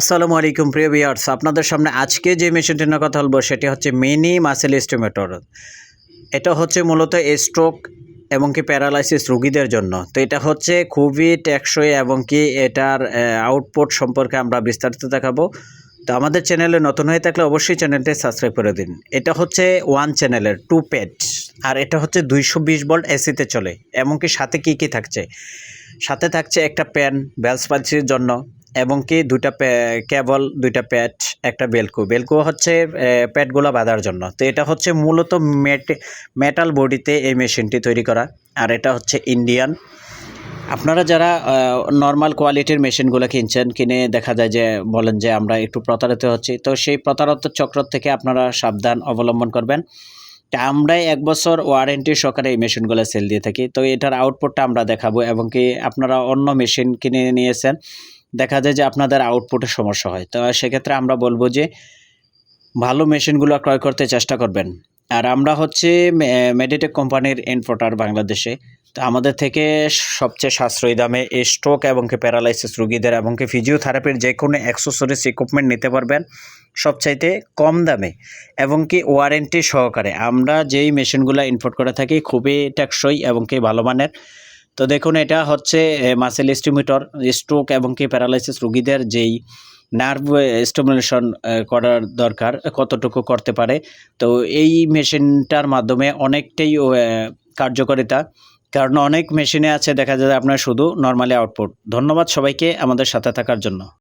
আসসালামু আলাইকুম, প্রিয় ভিউয়ার্স আপনাদের সামনে আজকে যে মেশিনটি নিয়ে কথা বলব, সেটি হচ্ছে মিনি মাসেল এস্টিমেটর এটা হচ্ছে মূলত স্ট্রোক এবং কি প্যারালাইসিস রোগীদের জন্য। তো এটা হচ্ছে খুবই টেকসই এবং কি এটার আউটপুট সম্পর্কে আমরা বিস্তারিত দেখাবো। তো আমাদের চ্যানেলে নতুন হয়ে থাকলে অবশ্যই চ্যানেলটি সাবস্ক্রাইব করে দিন। এটা হচ্ছে ওয়ান চ্যানেলের টু পেড আর এটা হচ্ছে দুইশো বিশ ভোল্ট এসিতে চলে। এমনকি সাথে কি কি থাকছে? সাথে থাকছে একটা প্যান বেলস পালসির জন্য। এবং কি দুইটা কেবল, দুইটা প্যাড, একটা বেলকু। বেলকু হচ্ছে প্যাডগুলো বাঁধার জন্য। তো এটা হচ্ছে মূলত মেট, মেটাল বডিতে এই মেশিনটি তৈরি করা। আর এটা হচ্ছে ইন্ডিয়ান। আপনারা যারা নর্মাল কোয়ালিটির মেশিনগুলো কিনছেন, কিনে দেখা যায় যে, বলেন যে আমরা একটু প্রতারিত হচ্ছি, তো সেই প্রতারত চক্র থেকে আপনারা সাবধান অবলম্বন করবেন। তা আমরাই এক বছর ওয়ারেন্টি সহকারে এই মেশিনগুলো সেল দিয়ে থাকি। তো এটার আউটপুটটা আমরা দেখাবো এবং কি আপনারা অন্য মেশিন কিনে নিয়েছেন দেখা যায় যে আপনাদের আউটপুটের সমস্যা হয়। তো সেক্ষেত্রে আমরা বলব যে, ভালো মেশিনগুলো ক্রয় করতে চেষ্টা করবেন। আর আমরা হচ্ছে মেডিটেক কোম্পানির ইনফোটার বাংলাদেশে। তো আমাদের থেকে সবচেয়ে সাশ্রয়ী দামে এই স্ট্রোক এবং কি প্যারালাইসিস রুগীদের এবং কি ফিজিওথেরাপির যে কোনো অ্যাক্সেসরিজ ইকুইপমেন্ট নিতে পারবেন সবচাইতে কম দামে এবং কি ওয়ারেন্টি সহকারে। আমরা যেই মেশিনগুলো ইনপোর্ট করে থাকি, খুবই টেকসই এবং কি ভালো মানের। তো দেখুন, এটা হচ্ছে মাসেল স্টিমিটর স্ট্রোক এবং কি প্যারালাইসিস রুগীদের যেই নার্ভ স্টিমুলেশন করার দরকার, কতটুকু করতে পারে। তো এই মেশিনটার মাধ্যমে অনেকটাই কার্যকারিতা, কারণ অনেক মেশিনে আছে, দেখা যায় আপনার শুধু নর্মালি আউটপুট ধন্যবাদ সবাইকে আমাদের সাথে থাকার জন্য।